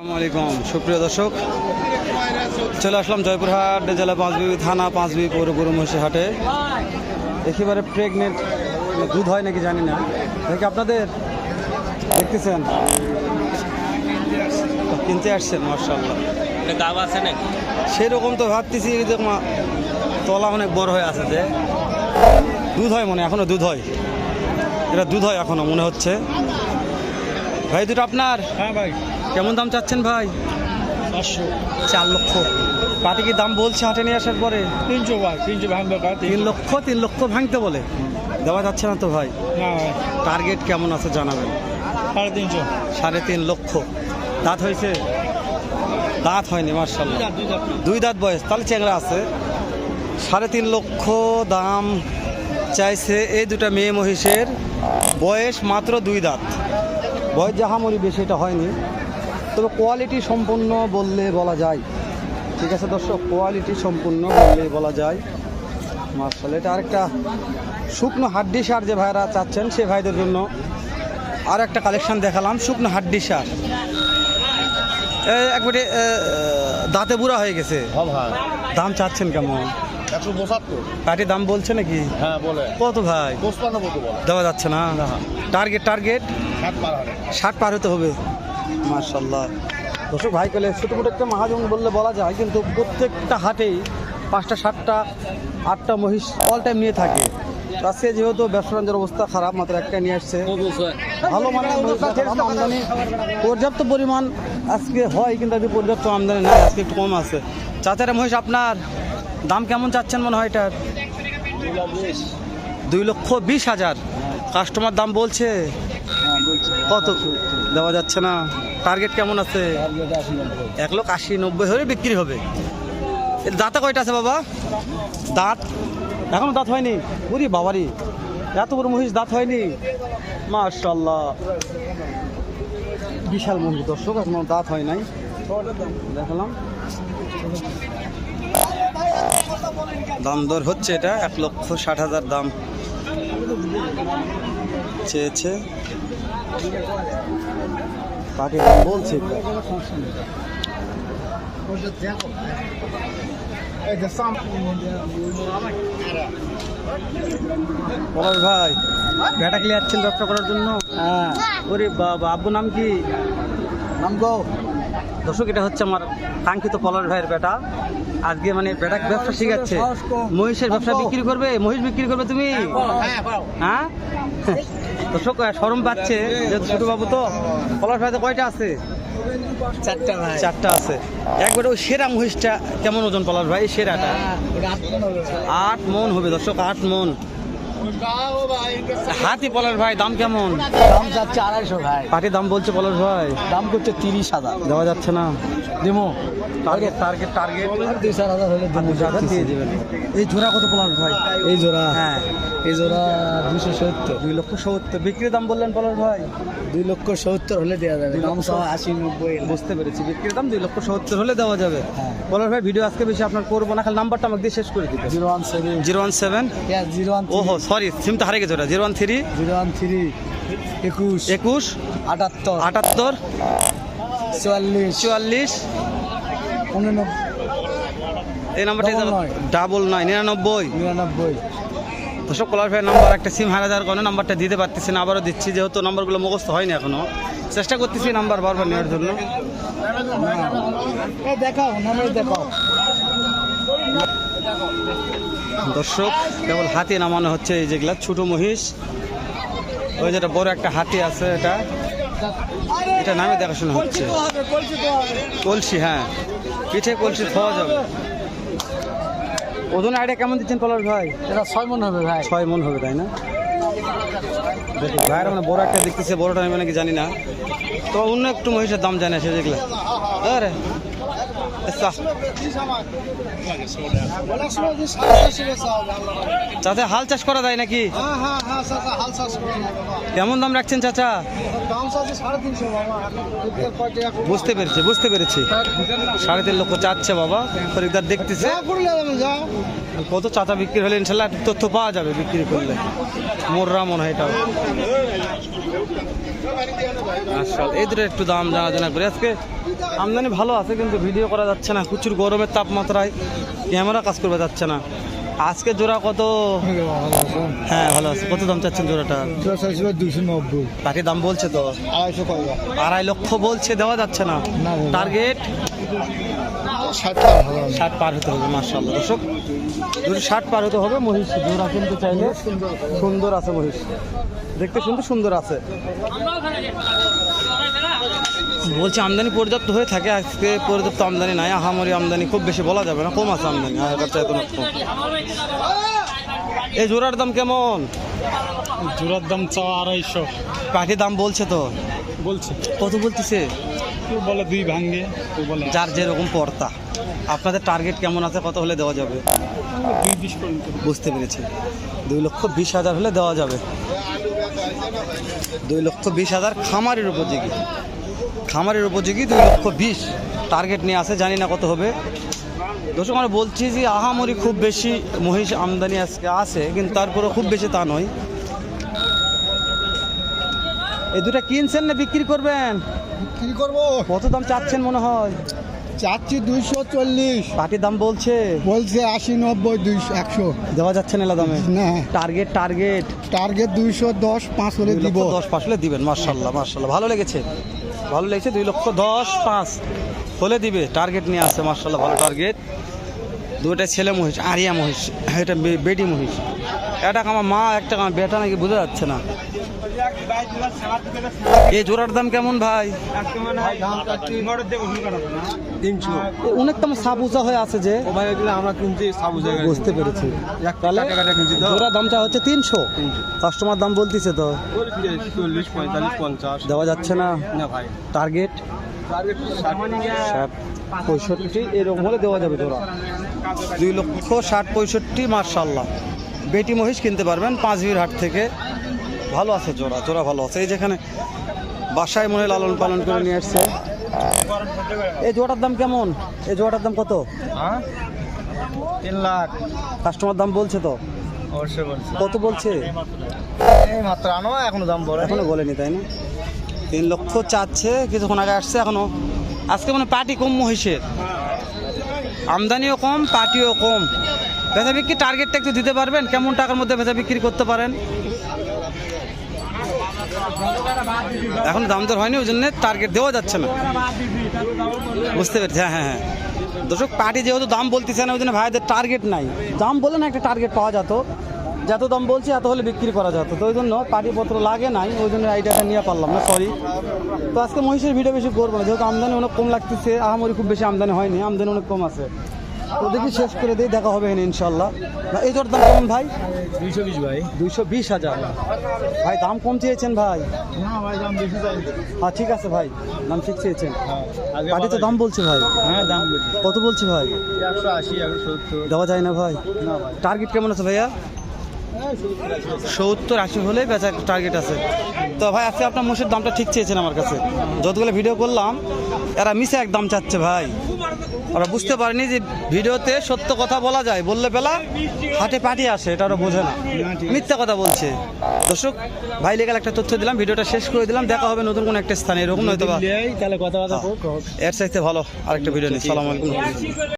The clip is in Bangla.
আসসালামু আলাইকুম। সুপ্রিয় দর্শক চলে আসলাম জয়পুরহাট জেলা পাঁচবি থানা পাঁচবি পৌর গরু মহিষী হাটে। একেবারে প্রেগনেন্ট দুধ হয় নাকি জানি না। দেখি আপনাদের দেখতেছেন? কিনতে আসছেন মার্শাল্লাহ গাব আছে নাকি? সেরকম তো ভাবতেছি যে তলা অনেক বড় হয়ে আছে যে। দুধ হয় মনে হয়, এখনও দুধ হয়। এটা দুধ হয় এখনও মনে হচ্ছে। ভাই দুটো আপনার? হ্যাঁ ভাই। কেমন দাম চাচ্ছেন ভাই? পাঁচশো। চার লক্ষ। পাটি কি দাম বলছে হাটে নিয়ে আসার পরে? তিনশো ভাই তিনশো ভাঙবে তিন লক্ষ তিন লক্ষ ভাঙতে বলে? দেওয়া যাচ্ছে না তো ভাই? টার্গেট কেমন আছে জানাবেন? সাড়ে তিনশো। সাড়ে তিন লক্ষ। দাঁত হয়েছে? দাঁত হয়নি মার্শাল্লাহ দুই দাঁত বয়স তাহলে চেংড়া আছে। সাড়ে তিন লক্ষ দাম চাইছে এই দুটা মেয়ে মহিষের। বয়স মাত্র দুই দাঁত। বয়স জাহামরি বেশি এটা হয়নি। তবে কোয়ালিটি সম্পূর্ণ বললে বলা যায়। ঠিক আছে দর্শক কোয়ালিটি সম্পূর্ণ বললে বলা যায়। মার্শাল এটা আরেকটা শুকনো হাড্ডি সার যে ভাইরা চাচ্ছেন সে ভাইদের জন্য আর একটা কালেকশন দেখালাম শুকনো হাড্ডি সার। একবারে দাঁতে বুড়া হয়ে গেছে। দাম চাচ্ছেন কেমন? একশো পঁচাত্তর। পাটি দাম বলছে নাকি? হ্যাঁ বলে। কত ভাই? দেওয়া যাচ্ছে না। টার্গেট টার্গেট ষাট পার হতে হবে। মার্শাল্লাহ দর্শক, ভাই কলে ছোটো মোটো একটা মহাজন বললে বলা যায়, কিন্তু প্রত্যেকটা হাটেই পাঁচটা, সাতটা, আটটা মহিষ অল টাইম নিয়ে থাকে। আজকে যেহেতু ব্যবসা বাণিজ্যের অবস্থা খারাপ, মাত্র একটা নিয়ে আসছে। ভালো মানে আমদানি। পর্যাপ্ত পরিমাণ আজকে হয়, কিন্তু আজকে পর্যাপ্ত আমদানি নাই, আজকে একটু কম আছে। চাচারা মহিষ আপনার দাম কেমন চাচ্ছেন মনে হয় এটার? দুই লক্ষ বিশ হাজার। কাস্টমার দাম বলছে। কত? দেওয়া যাচ্ছে না। টার্গেট কেমন আছে? এক লক্ষ আশি, নব্বই হলে বিক্রি হবে। দাঁতে কয়টা আছে বাবা? দাঁত? এখনও দাঁত হয়নি? বুড়ি বাবারি, এত বড় মহিষ দাঁত হয়নি। মাশাল্লাহ বিশাল মহিষ, দর্শক, এখনও দাঁত হয় নাই। দেখালাম। দাম দর হচ্ছে এটা, এক লক্ষ ষাট হাজার দাম। চেয়েছে। দাম বলছে। ভাই ব্যাটা ক্লিয়ার যাচ্ছেন ব্যবসা করার জন্য? হ্যাঁ। ওরে বাবা আব্বু নাম কি? নাম গো দর্শক এটা হচ্ছে আমার কাঙ্ক্ষিত পলাশ ভাইয়ের বেটা আজকে মানে বেটা ব্যবসা শিখাচ্ছে। মহিষের ব্যবসা বিক্রি করবে মহিষ বিক্রি করবে তুমি? হ্যাঁ? দর্শক সরম পাচ্ছে যেহেতু ছোট বাবু তো। পলাশ ভাই তো কয়টা আছে? চারটা ভাই। চারটা আছে। একবারে ওই সেরা মহিষটা কেমন ওজন পলাশ ভাই? সেরাটা? আট মন হবে দর্শক আট মন। হাতি পলাশ ভাই দাম কেমন? দাম যাচ্ছে আড়াইশো ভাই। পাটির দাম বলছে পলাশ ভাই। দাম করছে তিরিশ হাজার। দেওয়া যাচ্ছে না। দেবো। টার্গেট টার্গেট টার্গেট দুই চার হাজার হলে দেবো দিয়ে দেবেন এই জোড়া কত পলাশ ভাই? এই জোড়া। হ্যাঁ এই জোড়া দুশো সত্তর। দুই লক্ষ সত্তর। বিক্রির দাম বললেন পলাশ ভাই? দুই লক্ষ সত্তর হলে দেওয়া যাবে। দাম সহ আশি নব্বই। বুঝতে পেরেছি। বিক্রির দাম দুই লক্ষ সত্তর হলে দেওয়া যাবে। হ্যাঁ। পলাশ ভাই ভিডিও আজকে বেশি আপনার করব না খালি নাম্বারটা আমাকে দিয়ে শেষ করে দিতে। Zero one seven. Zero one seven? Zero one ওহো সরি সিম তো হারে গেছে ওটা zero one three zero one three একুশ একুশ আটাত্তর আটাত্তর চুয়াল্লিশ চুয়াল্লিশ এই নাম্বারটা ডাবল নয় নিরানব্বই। নিরানব্বই। কলার ভাই নাম্বার একটা সিম হারা যাওয়ার কারণে নাম্বারটা দিতে পারতেছি না আবারও দিচ্ছি যেহেতু নাম্বারগুলো মুখস্থ হয়নি এখনও। চেষ্টা করতেছি নাম্বার বারবার নেওয়ার জন্য। দেখাও নাম্বার দেখাও। দর্শক কেবল হাতি নামানো হচ্ছে এই যেগুলা। ছোট মহিষ ওই যেটা বড় একটা হাতি আছে এটা। এটা নামে দেখাশোনা হচ্ছে। কলসি হ্যাঁ। পিঠে কলসি খাওয়া যাবে। ওজন আইডিয়া কেমন দিচ্ছেন পলাশ ভাই? এটা ছয় মন হবে ভাই। ছয় মন হবে তাই না? দেখি ভাইয়ের মানে বড় একটা দেখতেছে বড়টা আমি মানে কি জানি না। তো অন্য একটু মহিষের দাম জানে সে দেখলে আরে। চাচা, হাল চাষ করা যায় নাকি? কেমন দাম রাখছেন চাচা? বুঝতে পেরেছি বুঝতে পেরেছি। সাড়ে তিন লক্ষ চাচ্ছে বাবা, খরিদ্দার দেখতেছে। কত চাচা বিক্রি হলে ইনশাল্লাহ তথ্য পাওয়া যাবে বিক্রি করলে। মোররা মনে হয় এটাও। আচ্ছা এই দুটো একটু দাম জানা জানা করে। আজকে আমদানি ভালো আছে কিন্তু ভিডিও করা যাচ্ছে না। প্রচুর গরমের তাপমাত্রায় ক্যামেরা কাজ করবে যাচ্ছে না। আজকে জোড়া কত? হ্যাঁ ভালো আছে। কত দাম চাচ্ছেন জোড়াটা? দুশো নব্বই। পাখির দাম বলছে তো? আড়াইশো আড়াই লক্ষ বলছে দেওয়া যাচ্ছে না। টার্গেট ষাট পার হতে হবে মার্শাল্লাহ দর্শক যদি ষাট পার হতে হবে মহিষ জোড়া কিনতে চাইলে সুন্দর আছে মহিষ। দেখতে শুনতে সুন্দর আছে। বলছি আমদানি পর্যাপ্ত হয়ে থাকে আজকে পর্যাপ্ত আমদানি নাই আহামরি আমদানি খুব বেশি বলা যাবে না কম আছে আমদানি আগেকার চাইতে অনেক কম এই জোড়ার দাম কেমন? জোড়ার দাম চাওয়া আড়াইশো। পাখির দাম বলছে তো। বলছে। কত বলতেছে? কেউ বলে দুই ভাঙ্গে কেউ বলে যার যেরকম পর্তা। আপনাদের টার্গেট কেমন আছে কত হলে দেওয়া যাবে? দুই বিশ পর্যন্ত। বুঝতে পেরেছি। দুই লক্ষ বিশ হাজার হলে দেওয়া যাবে। দুই লক্ষ বিশ হাজার খামারের উপযোগী। খামারের উপযোগী দুই লক্ষ বিশ। টার্গেট নিয়ে আসে জানি না কত হবে। দর্শক আমরা বলছি যে আহামরি খুব বেশি মহিষ আমদানি আজকে আছে কিন্তু তারপরে খুব বেশি তা নয়। এই দুটা কিনছেন না বিক্রি করবেন? কি করব। কত দাম চাচ্ছেন মনে হয়? চাচ্ছি দুইশো চল্লিশ। পাটির দাম বলছে? বলছে আশি নব্বই দুইশো একশো। দেওয়া যাচ্ছে না দামে? না। Target target? টার্গেট দুইশো দশ পাঁচ হলে দিব। দশ পাঁচ হলে দিবেন মার্শাল্লাহ মার্শাল্লাহ ভালো লেগেছে? ভালো লেগেছে দুই লক্ষ দশ পাঁচ হলে দিবে। টার্গেট নিয়ে আসছে মার্শাল্লাহ ভালো টার্গেট। দুইটা ছেলে মহিষ আরিয়া মহিষ এটা বে- বেটি মহিষ। একটা আমার মা একটা আমার বেটা নাকি বোঝা যাচ্ছে না। এই জোড়ার দাম কেমন ভাই? তিনশো। অনেক তো আমার হয়ে আছে যে। ভাই এগুলো আমরা কিনছি সাবু জায়গায় বুঝতে পেরেছি। তাহলে জোড়া দামটা হচ্ছে তিনশো। কাস্টমার দাম বলতেছে তো। চল্লিশ পঁয়তাল্লিশ পঞ্চাশ। দেওয়া যাচ্ছে না। না ভাই। টার্গেট ষাট। পঁয়ষট্টি এরকম হলে দেওয়া যাবে জোড়া। দুই লক্ষ ষাট পঁয়ষট্টি মার্শাল্লাহ বেটি মহিষ কিনতে পারবেন পাঁচবির হাট থেকে। ভালো আছে জোড়া জোড়া ভালো আছে। এই যেখানে বাসায় মনে লালন পালন করে নিয়ে আসছে। এই জোড়াটার দাম কেমন? এই জোড়াটার দাম কত? হ্যাঁ? তিন লাখ। কাস্টমার দাম বলছে তো। কত বলছে? মাত্র আনো এখনও দাম এখনও বলেনি তাই না? তিন লক্ষ চাচ্ছে কিছুক্ষণ আগে আসছে এখনও। আজকে মানে পার্টি কম মহিষের আমদানিও কম পার্টিও কম। বেচা বিক্রি টার্গেটটা একটু দিতে পারবেন? কেমন টাকার মধ্যে বেচা বিক্রি করতে পারেন? এখন দাম দর হয়নি ওই জন্য টার্গেট দেওয়া যাচ্ছে না। বুঝতে পেরেছি হ্যাঁ হ্যাঁ হ্যাঁ। দর্শক পার্টি যেহেতু দাম বলতেছে না ওই জন্য ভাইদের টার্গেট নাই। দাম বলে না একটা টার্গেট পাওয়া যেত। যত দাম বলছি, এত হলে বিক্রি করা যেত। তো ওই জন্য পাটিপত্র লাগে নাই ওই জন্য আইডিয়াটা নিয়ে পারলাম না সরি তো আজকে মহিষের ভিডিও বেশি করব না, যেহেতু আমদানি অনেক কম লাগতেছে, আহামরি খুব বেশি আমদানি হয়নি, আমদানি অনেক কম আছে। তো দেখি শেষ করে দিই দেখা হবে ইনশাল্লাহ না, এই তোর দাম কেমন ভাই? দুইশো বিশ ভাই। দুইশো বিশ হাজার। ভাই দাম কম চেয়েছেন ভাই? হ্যাঁ ঠিক আছে ভাই দাম ঠিক চেয়েছেন। পাটি তো দাম বলছে ভাই? হ্যাঁ দাম কত বলছে ভাই? একশো আশি একশো সত্তর। দেওয়া যায় না ভাই। টার্গেট কেমন আছে ভাইয়া? সত্তর আশি হলেই বেচা টার্গেট আছে। তো ভাই আজকে আপনার মোষের দামটা ঠিক চেয়েছেন আমার কাছে। যতগুলো ভিডিও করলাম এরা মিশে এক দাম চাচ্ছে ভাই। ওরা বুঝতে পারেনি যে ভিডিওতে সত্য কথা বলা যায়। বললে পেলা হাটে পাটি আসে এটা ওরা বোঝে না। মিথ্যা কথা বলছে। দর্শক ভাই লেগাল একটা তথ্য দিলাম ভিডিওটা শেষ করে দিলাম। দেখা হবে নতুন কোনো একটা স্থানে এরকম নয়তো কথা এর চাইতে ভালো আরেকটা ভিডিও নিই। সালাম আলাইকুম।